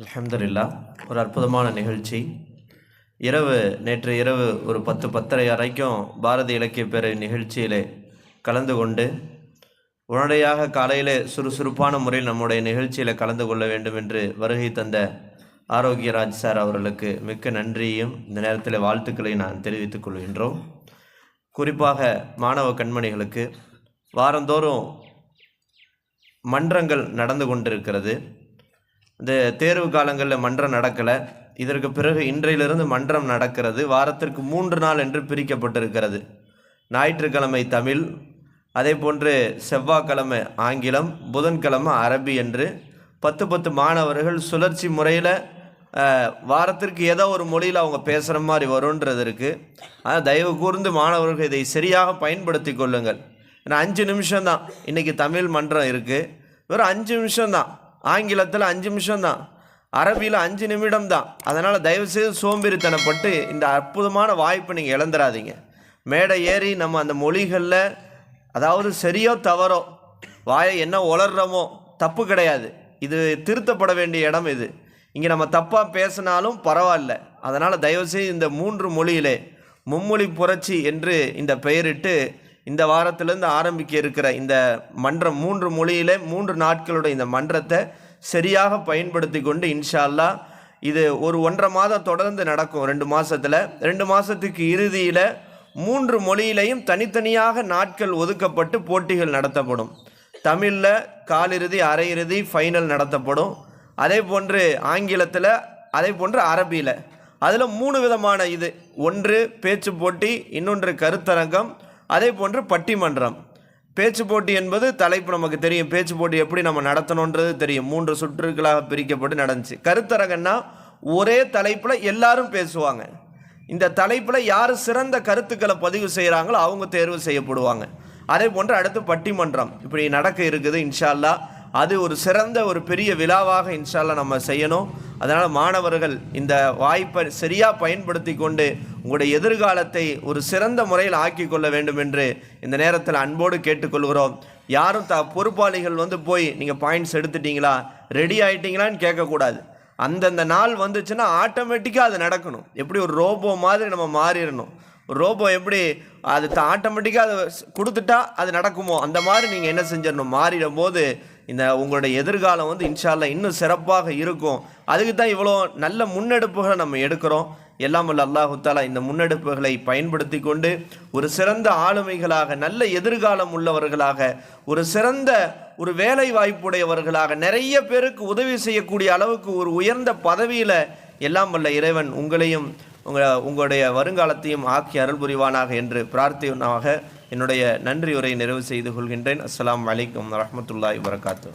அலமதுல்லா ஒரு அற்புதமான நிகழ்ச்சி. இரவு நேற்று இரவு ஒரு பத்து பத்தரை வரைக்கும் பாரதி இலக்கிய பேரவை நிகழ்ச்சியிலே கலந்து கொண்டு உடனடியாக காலையிலே சுறுசுறுப்பான முறையில் நம்முடைய நிகழ்ச்சியில் கலந்து கொள்ள வேண்டும் என்று வருகை தந்த ஆரோக்கியராஜ் சார் அவர்களுக்கு மிக்க நன்றியும் இந்த நேரத்தில் வாழ்த்துக்களை நான் தெரிவித்துக் கொள்கின்றோம். குறிப்பாக மாணவ கண்மணிகளுக்கு வாரந்தோறும் மன்றங்கள் நடந்து கொண்டிருக்கிறது. இந்த தேர்வு காலங்களில் மன்றம் நடக்கலை. இதற்கு பிறகு இன்றையிலிருந்து மன்றம் நடக்கிறது. வாரத்திற்கு மூன்று நாள் என்று பிரிக்கப்பட்டிருக்கிறது. ஞாயிற்றுக்கிழமை தமிழ் அதே போன்று செவ்வாய்க்கிழமை ஆங்கிலம் புதன்கிழமை அரபி என்று பத்து பத்து மாணவர்கள் சுழற்சி முறையில் வாரத்திற்கு ஏதோ ஒரு மொழியில் அவங்க பேசுகிற மாதிரி வருன்றது இருக்குது ஆனால் தயவு கூர்ந்து மாணவர்கள் இதை சரியாக பயன்படுத்தி கொள்ளுங்கள். ஏன்னா அஞ்சு நிமிஷம்தான். இன்றைக்கி தமிழ் மன்றம் இருக்குது வெறும் அஞ்சு நிமிஷம்தான். ஆங்கிலத்தில் அஞ்சு நிமிஷம்தான். அரபியில் அஞ்சு நிமிடம் தான் அதனால் தயவுசெய்து சோம்பேறித்தனப்பட்டு இந்த அற்புதமான வாய்ப்பை நீங்கள் இழந்துடாதீங்க மேடை ஏறி நம்ம அந்த மொழிகளில் அதாவது சரியோ தவறோ வாயை என்ன உளர்றோமோ தப்பு கிடையாது. இது திருத்தப்பட வேண்டிய இடம் இது. இங்கே நம்ம தப்பாக பேசினாலும் பரவாயில்ல. அதனால் தயவுசெய்து இந்த மூன்று மொழியிலே மும்மொழி புரட்சி என்று இந்த பெயரிட்டு இந்த வாரத்திலேருந்து ஆரம்பிக்க இருக்கிற இந்த மன்றம் மூன்று மொழியிலே மூன்று நாட்களுடைய இந்த மன்றத்தை சரியாக பயன்படுத்தி கொண்டு இன்ஷா அல்லாஹ் இது ஒரு ஒன்றரை மாதம் தொடர்ந்து நடக்கும் ரெண்டு மாதத்தில் ரெண்டு மாதத்துக்கு இறுதியில் மூன்று மொழியிலையும் தனித்தனியாக நாட்கள் ஒதுக்கப்பட்டு போட்டிகள் நடத்தப்படும். தமிழில் காலிறுதி அரையிறுதி ஃபைனல் நடத்தப்படும். அதே போன்று ஆங்கிலத்தில் அதே போன்று அரபியில். அதில் மூணு விதமான இது. ஒன்று பேச்சு போட்டி இன்னொன்று கருத்தரங்கம் அதே போன்று பட்டிமன்றம். பேச்சு போட்டி என்பது தலைப்பு நமக்கு தெரியும். பேச்சு போட்டி எப்படி நம்ம நடத்தணுன்றது தெரியும். மூன்று சுற்றுகளாக பிரிக்கப்பட்டு நடந்துச்சு. கருத்தரங்கன்னா ஒரே தலைப்பில் எல்லாரும் பேசுவாங்க. இந்த தலைப்பில் யார் சிறந்த கருத்துக்களை பதிவு செய்கிறாங்களோ அவங்க தேர்வு செய்யப்படுவாங்க. அதே போன்று அடுத்து பட்டிமன்றம். இப்படி நடக்க இருக்குது இன்ஷால்லா. அது ஒரு சிறந்த ஒரு பெரிய விழாவாக இன்ஷால்லா நம்ம செய்யணும். அதனால் மாணவர்கள் இந்த வாய்ப்பை சரியாக பயன்படுத்தி கொண்டு உங்களுடைய எதிர்காலத்தை ஒரு சிறந்த முறையில் ஆக்கி கொள்ள வேண்டும் என்று இந்த நேரத்தில் அன்போடு கேட்டுக்கொள்கிறோம். யாரும் த பொறுப்பாளிகள் வந்து போய் நீங்கள் பாயிண்ட்ஸ் எடுத்துட்டீங்களா? ரெடி ஆகிட்டீங்களான்னு கேட்கக்கூடாது. அந்தந்த நாள் வந்துச்சுன்னா ஆட்டோமேட்டிக்காக அது நடக்கணும். எப்படி ஒரு ரோபோ மாதிரி நம்ம மாறிடணும். ஒரு ரோபோ எப்படி அது ஆட்டோமேட்டிக்காக அதை கொடுத்துட்டா அது நடக்குமோ? அந்த மாதிரி நீங்கள் என்ன செஞ்சிடணும்? மாறிடும் போது இந்த உங்களுடைய எதிர்காலம் வந்து இன்ஷால்ல இன்னும் சிறப்பாக இருக்கும். அதுக்கு தான் இவ்வளோ நல்ல முன்னெடுப்புகளை நம்ம எடுக்கிறோம். எல்லாம் வல்ல அல்லாஹு தாலா இந்த முன்னெடுப்புகளை பயன்படுத்தி கொண்டு ஒரு சிறந்த ஆளுமைகளாக நல்ல எதிர்காலம் உள்ளவர்களாக ஒரு சிறந்த ஒரு வேலை வாய்ப்புடையவர்களாக நிறைய பேருக்கு உதவி செய்யக்கூடிய அளவுக்கு ஒரு உயர்ந்த பதவியில் எல்லாம் வல்ல இறைவன் உங்களையும் உங்கள் உங்களுடைய வருங்காலத்தையும் ஆக்கி அருள் புரிவானாக என்று பிரார்த்தனாக என்னுடைய நன்றியுரை நிறைவு செய்து கொள்கின்றேன். அஸ்லாம் வலைக்கம் வரஹ்மத்துல்லாஹி வரகாத்து